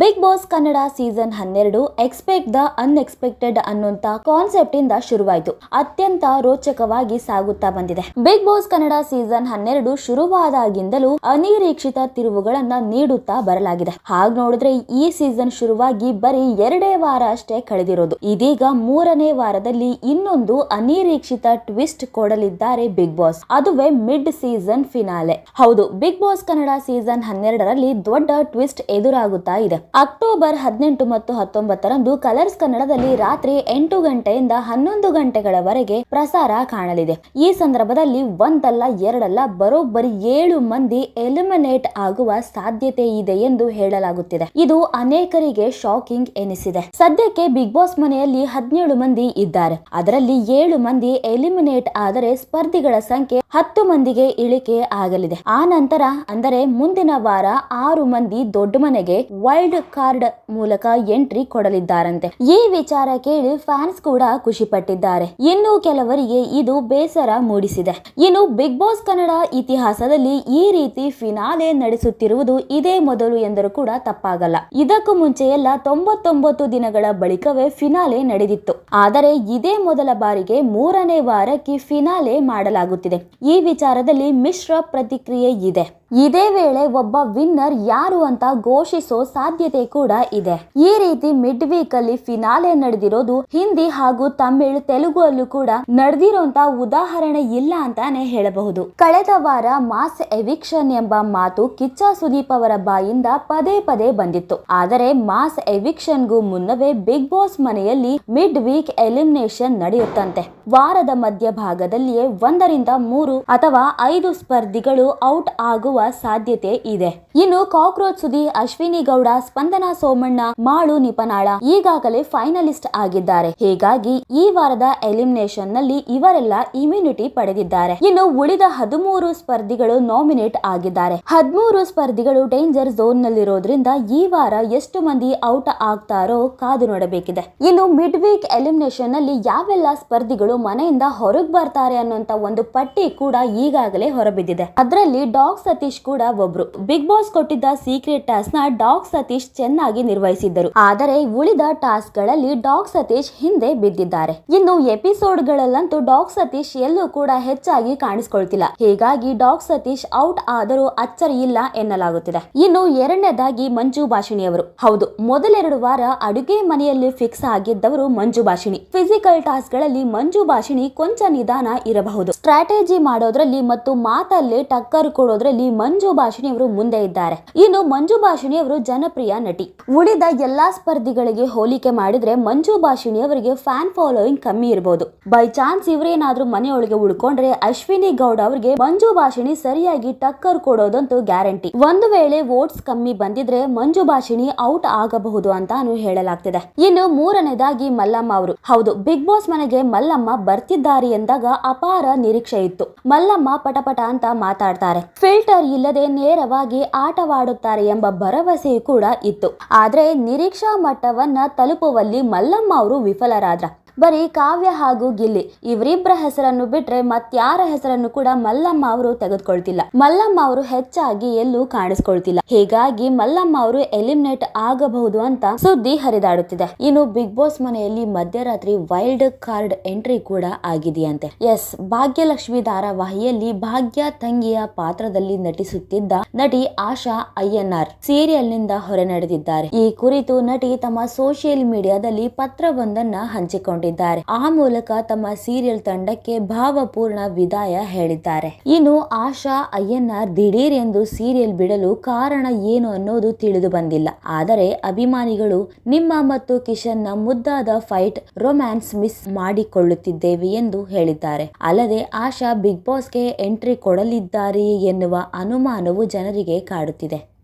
Big Boss Kannada season ಹನ್ನೆರಡು expect the unexpected ಅನ್ನುವಂತ concept ಇಂದ ಶುರುವಾಯಿತು. ಅತ್ಯಂತ ರೋಚಕವಾಗಿ ಸಾಗುತ್ತಾ ಬಂದಿದೆ. ಬಿಗ್ ಬಾಸ್ ಕನ್ನಡ ಸೀಸನ್ ಹನ್ನೆರಡು ಶುರುವಾದಾಗಿಂದಲೂ ಅನಿರೀಕ್ಷಿತ ತಿರುವುಗಳನ್ನ ನೀಡುತ್ತಾ ಬರಲಾಗಿದೆ. ಹಾಗ ನೋಡಿದ್ರೆ ಈ ಸೀಸನ್ ಶುರುವಾಗಿ ಬರೀ ಎರಡೇ ವಾರ ಅಷ್ಟೇ ಕಳೆದಿರೋದು. ಇದೀಗ ಮೂರನೇ ವಾರದಲ್ಲಿ ಇನ್ನೊಂದು ಅನಿರೀಕ್ಷಿತ ಟ್ವಿಸ್ಟ್ ಕೊಡಲಿದ್ದಾರೆ ಬಿಗ್ ಬಾಸ್. ಅದುವೇ ಮಿಡ್ ಸೀಸನ್ ಫಿನಾಲೆ. ಹೌದು, ಬಿಗ್ ಬಾಸ್ ಕನ್ನಡ ಸೀಸನ್ ಹನ್ನೆರಡರಲ್ಲಿ ದೊಡ್ಡ ಟ್ವಿಸ್ಟ್ ಎದುರಾಗುತ್ತಾ ಇದೆ. ಅಕ್ಟೋಬರ್ ಹದಿನೆಂಟು ಮತ್ತು ಹತ್ತೊಂಬತ್ತರಂದು ಕಲರ್ಸ್ ಕನ್ನಡದಲ್ಲಿ ರಾತ್ರಿ ಎಂಟು ಗಂಟೆಯಿಂದ ಹನ್ನೊಂದು ಗಂಟೆಗಳವರೆಗೆ ಪ್ರಸಾರ ಕಾಣಲಿದೆ. ಈ ಸಂದರ್ಭದಲ್ಲಿ ಒಂದಲ್ಲ, ಎರಡಲ್ಲ, ಬರೋಬ್ಬರಿ ಏಳು ಮಂದಿ ಎಲಿಮಿನೇಟ್ ಆಗುವ ಸಾಧ್ಯತೆ ಇದೆ ಎಂದು ಹೇಳಲಾಗುತ್ತಿದೆ. ಇದು ಅನೇಕರಿಗೆ ಶಾಕಿಂಗ್ ಎನಿಸಿದೆ. ಸದ್ಯಕ್ಕೆ ಬಿಗ್ ಬಾಸ್ ಮನೆಯಲ್ಲಿ ಹದಿನೇಳು ಮಂದಿ ಇದ್ದಾರೆ. ಅದರಲ್ಲಿ ಏಳು ಮಂದಿ ಎಲಿಮಿನೇಟ್ ಆದರೆ ಸ್ಪರ್ಧಿಗಳ ಸಂಖ್ಯೆ ಹತ್ತು ಮಂದಿಗೆ ಇಳಿಕೆ ಆಗಲಿದೆ. ಆ ನಂತರ, ಅಂದರೆ ಮುಂದಿನ ವಾರ, ಆರು ಮಂದಿ ದೊಡ್ಡ ಮನೆಗೆ ವೈಲ್ಡ್ ಕಾರ್ಡ್ ಮೂಲಕ ಎಂಟ್ರಿ ಕೊಡಲಿದ್ದಾರಂತೆ. ಈ ವಿಚಾರ ಕೇಳಿ ಫ್ಯಾನ್ಸ್ ಕೂಡ ಖುಷಿ ಪಟ್ಟಿದ್ದಾರೆ ಇನ್ನು ಕೆಲವರಿಗೆ ಇದು ಬೇಸರ ಮೂಡಿಸಿದೆ. ಇನ್ನು ಬಿಗ್ ಬಾಸ್ ಕನ್ನಡ ಇತಿಹಾಸದಲ್ಲಿ ಈ ರೀತಿ ಫಿನಾಲೆ ನಡೆಸುತ್ತಿರುವುದು ಇದೇ ಮೊದಲು ಎಂದರೂ ಕೂಡ ತಪ್ಪಾಗಲ್ಲ. ಇದಕ್ಕೂ ಮುಂಚೆ ಎಲ್ಲ ತೊಂಬತ್ತೊಂಬತ್ತು ದಿನಗಳ ಬಳಿಕವೇ ಫಿನಾಲೆ ನಡೆದಿತ್ತು. ಆದರೆ ಇದೇ ಮೊದಲ ಬಾರಿಗೆ ಮೂರನೇ ವಾರಕ್ಕೆ ಫಿನಾಲೆ ಮಾಡಲಾಗುತ್ತಿದೆ. ಈ ವಿಚಾರದಲ್ಲಿ ಮಿಶ್ರ ಪ್ರತಿಕ್ರಿಯೆ ಇದೆ. ಇದೇ ವೇಳೆ ಒಬ್ಬ ವಿನ್ನರ್ ಯಾರು ಅಂತ ಘೋಷಿಸೋ ಸಾಧ್ಯತೆ ಕೂಡ ಇದೆ. ಈ ರೀತಿ ಮಿಡ್ ವೀಕ್ ಅಲ್ಲಿ ಫಿನಾಲೆ ನಡೆದಿರೋದು ಹಿಂದಿ ಹಾಗೂ ತಮಿಳು ತೆಲುಗು ಅಲ್ಲೂ ಕೂಡ ನಡೆದಿರೋಂತ ಉದಾಹರಣೆ ಇಲ್ಲ ಅಂತಾನೆ ಹೇಳಬಹುದು. ಕಳೆದ ವಾರ ಮಾಸ್ ಎವಿಕ್ಷನ್ ಎಂಬ ಮಾತು ಕಿಚ್ಚ ಸುದೀಪ್ ಅವರ ಬಾಯಿಂದ ಪದೇ ಪದೇ ಬಂದಿತ್ತು. ಆದರೆ ಮಾಸ್ ಎವಿಕ್ಷನ್ಗೂ ಮುನ್ನವೇ ಬಿಗ್ ಬಾಸ್ ಮನೆಯಲ್ಲಿ ಮಿಡ್ ವೀಕ್ ಎಲಿಮಿನೇಷನ್ ನಡೆಯುತ್ತಂತೆ. ವಾರದ ಮಧ್ಯಭಾಗದಲ್ಲಿಯೇ ಒಂದರಿಂದ ಮೂರು ಅಥವಾ ಐದು ಸ್ಪರ್ಧಿಗಳು ಔಟ್ ಆಗುವ ಸಾಧ್ಯತೆ ಇದೆ. ಇನ್ನು ಕಾಕ್ರೋಚ್ ಸುದಿ ಅಶ್ವಿನಿ ಗೌಡ, ಸ್ಪಂದನ ಸೋಮಣ್ಣ, ಮಾಳು ನಿಪನಾಳ ಈಗಾಗಲೇ ಫೈನಲಿಸ್ಟ್ ಆಗಿದ್ದಾರೆ. ಹೀಗಾಗಿ ಈ ವಾರದ ಎಲಿಮಿನೇಷನ್ನಲ್ಲಿ ಇವರೆಲ್ಲ ಇಮ್ಯುನಿಟಿ ಪಡೆದಿದ್ದಾರೆ. ಇನ್ನು ಉಳಿದ ಹದಿಮೂರು ಸ್ಪರ್ಧಿಗಳು ನಾಮಿನೇಟ್ ಆಗಿದ್ದಾರೆ. ಹದಿಮೂರು ಸ್ಪರ್ಧಿಗಳು ಡೇಂಜರ್ ಝೋನ್ ನಲ್ಲಿರೋದ್ರಿಂದ ಈ ವಾರ ಎಷ್ಟು ಮಂದಿ ಔಟ್ ಆಗ್ತಾರೋ ಕಾದು ನೋಡಬೇಕಿದೆ. ಇನ್ನು ಮಿಡ್ ವೀಕ್ ಎಲಿಮಿನೇಷನ್ನಲ್ಲಿ ಯಾವೆಲ್ಲ ಸ್ಪರ್ಧಿಗಳು ಮನೆಯಿಂದ ಹೊರಗ್ ಬರ್ತಾರೆ ಅನ್ನುವಂತ ಒಂದು ಪಟ್ಟಿ ಕೂಡ ಈಗಾಗಲೇ ಹೊರಬಿದ್ದಿದೆ. ಅದರಲ್ಲಿ ಡಾಗ್ ಸತೀಶ್ ಕೂಡ ಒಬ್ರು. ಬಿಗ್ ಬಾಸ್ ಕೊಟ್ಟಿದ್ದ ಸೀಕ್ರೆಟ್ ಟಾಸ್ಕ್ನ ಡಾಗ್ ಸತೀಶ್ ಚೆನ್ನಾಗಿ ನಿರ್ವಹಿಸಿದ್ದರು. ಆದರೆ ಉಳಿದ ಟಾಸ್ಕ್ಗಳಲ್ಲಿ ಡಾಗ್ ಸತೀಶ್ ಹಿಂದೆ ಬಿದ್ದಿದ್ದಾರೆ. ಇನ್ನು ಎಪಿಸೋಡ್ ಗಳಲ್ಲಂತೂ ಡಾಗ್ ಸತೀಶ್ ಎಲ್ಲೂ ಕೂಡ ಹೆಚ್ಚಾಗಿ ಕಾಣಿಸಿಕೊಳ್ತಿಲ್ಲ. ಹೀಗಾಗಿ ಡಾಗ್ ಸತೀಶ್ ಔಟ್ ಆದರೂ ಅಚ್ಚರಿ ಇಲ್ಲ ಎನ್ನಲಾಗುತ್ತಿದೆ. ಇನ್ನು ಎರಡನೇದಾಗಿ ಮಂಜು ಭಾಷಿಣಿ ಅವರು ಹೌದು, ಮೊದಲೆರಡು ವಾರ ಅಡುಗೆ ಮನೆಯಲ್ಲಿ ಫಿಕ್ಸ್ ಆಗಿದ್ದವರು ಮಂಜು ಭಾಷಿಣಿ. ಫಿಸಿಕಲ್ ಟಾಸ್ಕ್ಗಳಲ್ಲಿ ಮಂಜು ಭಾಷಿಣಿ ಕೊಂಚ ನಿಧಾನ ಇರಬಹುದು. ಸ್ಟ್ರಾಟಜಿ ಮಾಡೋದ್ರಲ್ಲಿ ಮತ್ತು ಮಾತಲ್ಲಿ ಟಕ್ಕರ್ ಕೊಡೋದ್ರಲ್ಲಿ ಮಂಜು ಭಾಷಿಣಿ ಅವರು ಮುಂದೆ ಇದ್ದಾರೆ. ಇನ್ನು ಮಂಜು ಭಾಷಿಣಿ ಅವರು ಜನಪ್ರಿಯ ನಟಿ. ಉಳಿದ ಎಲ್ಲಾ ಸ್ಪರ್ಧಿಗಳಿಗೆ ಹೋಲಿಕೆ ಮಾಡಿದ್ರೆ ಮಂಜು ಭಾಷಿಣಿ ಅವರಿಗೆ ಫ್ಯಾನ್ ಫಾಲೋಯಿಂಗ್ ಕಮ್ಮಿ ಇರಬಹುದು ಬೈ ಚಾನ್ಸ್ ಇವರೇನಾದ್ರೂ ಮನೆಯೊಳಗೆ ಉಳ್ಕೊಂಡ್ರೆ ಅಶ್ವಿನಿ ಗೌಡ ಅವರಿಗೆ ಮಂಜು ಭಾಷಿಣಿ ಸರಿಯಾಗಿ ಟಕ್ಕರ್ ಕೊಡೋದಂತೂ ಗ್ಯಾರಂಟಿ. ಒಂದು ವೇಳೆ ವೋಟ್ಸ್ ಕಮ್ಮಿ ಬಂದಿದ್ರೆ ಮಂಜು ಭಾಷಿಣಿ ಔಟ್ ಆಗಬಹುದು ಅಂತಾನು ಹೇಳಲಾಗ್ತಿದೆ. ಇನ್ನು ಮೂರನೇದಾಗಿ ಮಲ್ಲಮ್ಮ ಅವರು. ಹೌದು ಬಿಗ್ ಬಾಸ್ ಮನೆಗೆ ಮಲ್ಲಮ್ಮ ಬರ್ತಿದ್ದಾರೆ ಎಂದಾಗ ಅಪಾರ ನಿರೀಕ್ಷೆ ಇತ್ತು ಮಲ್ಲಮ್ಮ ಪಟಪಟ ಅಂತ ಮಾತಾಡ್ತಾರೆ. ಫಿಲ್ಟರ್ ಇಲ್ಲದೆ ನೇರವಾಗಿ ಆಟವಾಡುತ್ತಾರೆ ಎಂಬ ಭರವಸೆ ಕೂಡ ಇತ್ತು. ಆದರೆ ನಿರೀಕ್ಷಾ ಮಟ್ಟವನ್ನ ತಲುಪುವಲ್ಲಿ ಮಲ್ಲಮ್ಮ ಅವರು ವಿಫಲರಾದ್ರ ಬರೀ ಕಾವ್ಯ ಹಾಗೂ ಗಿಲ್ಲಿ. ಇವರಿಬ್ಬರ ಹೆಸರನ್ನು ಬಿಟ್ರೆ ಮತ್ತಾರ ಹೆಸರನ್ನು ಕೂಡ ಮಲ್ಲಮ್ಮ ಅವರು ತೆಗೆದುಕೊಳ್ತಿಲ್ಲ. ಮಲ್ಲಮ್ಮ ಅವರು ಹೆಚ್ಚಾಗಿ ಎಲ್ಲೂ ಕಾಣಿಸ್ಕೊಳ್ತಿಲ್ಲ. ಹೀಗಾಗಿ ಮಲ್ಲಮ್ಮ ಅವರು ಎಲಿಮಿನೇಟ್ ಆಗಬಹುದು ಅಂತ ಸುದ್ದಿ ಹರಿದಾಡುತ್ತಿದೆ. ಇನ್ನು ಬಿಗ್ ಬಾಸ್ ಮನೆಯಲ್ಲಿ ಮಧ್ಯರಾತ್ರಿ ವೈಲ್ಡ್ ಕಾರ್ಡ್ ಎಂಟ್ರಿ ಕೂಡ ಆಗಿದೆಯಂತೆ. ಎಸ್, ಭಾಗ್ಯಲಕ್ಷ್ಮಿ ಧಾರಾವಾಹಿಯಲ್ಲಿ ಭಾಗ್ಯ ತಂಗಿಯ ಪಾತ್ರದಲ್ಲಿ ನಟಿಸುತ್ತಿದ್ದ ನಟಿ ಆಶಾ ಅಯ್ಯನಾರ್ ಸೀರಿಯಲ್ನಿಂದ ಹೊರ ನಡೆದಿದ್ದಾರೆ. ಈ ಕುರಿತು ನಟಿ ತಮ್ಮ ಸೋಷಿಯಲ್ ಮೀಡಿಯಾದಲ್ಲಿ ಪತ್ರವೊಂದನ್ನ ಹಂಚಿಕೊಂಡಿದ್ದಾರೆ. ಆ ಮೂಲಕ ತಮ್ಮ ಸೀರಿಯಲ್ ತಂಡಕ್ಕೆ ಭಾವಪೂರ್ಣ ವಿದಾಯ ಹೇಳಿದ್ದಾರೆ. ಇನ್ನು ಆಶಾ ಅಯ್ಯನಾರ್ ದಿಢೀರ್ ಎಂದು ಸೀರಿಯಲ್ ಬಿಡಲು ಕಾರಣ ಏನು ಅನ್ನೋದು ತಿಳಿದು ಬಂದಿಲ್ಲ. ಆದರೆ ಅಭಿಮಾನಿಗಳು ನಿಮ್ಮ ಮತ್ತು ಕಿಶನ್ನ ಮುದ್ದಾದ ಫೈಟ್ ರೊಮ್ಯಾನ್ಸ್ ಮಿಸ್ ಮಾಡಿಕೊಳ್ಳುತ್ತಿದ್ದೇವೆ ಎಂದು ಹೇಳಿದ್ದಾರೆ. ಅಲ್ಲದೆ ಆಶಾ ಬಿಗ್ ಬಾಸ್ಗೆ ಎಂಟ್ರಿ ಕೊಡಲಿದ್ದಾರೆಯೇ ಎನ್ನುವ ಅನುಮಾನವು ಜನರಿಗೆ ಕಾಡುತ್ತಿದೆ.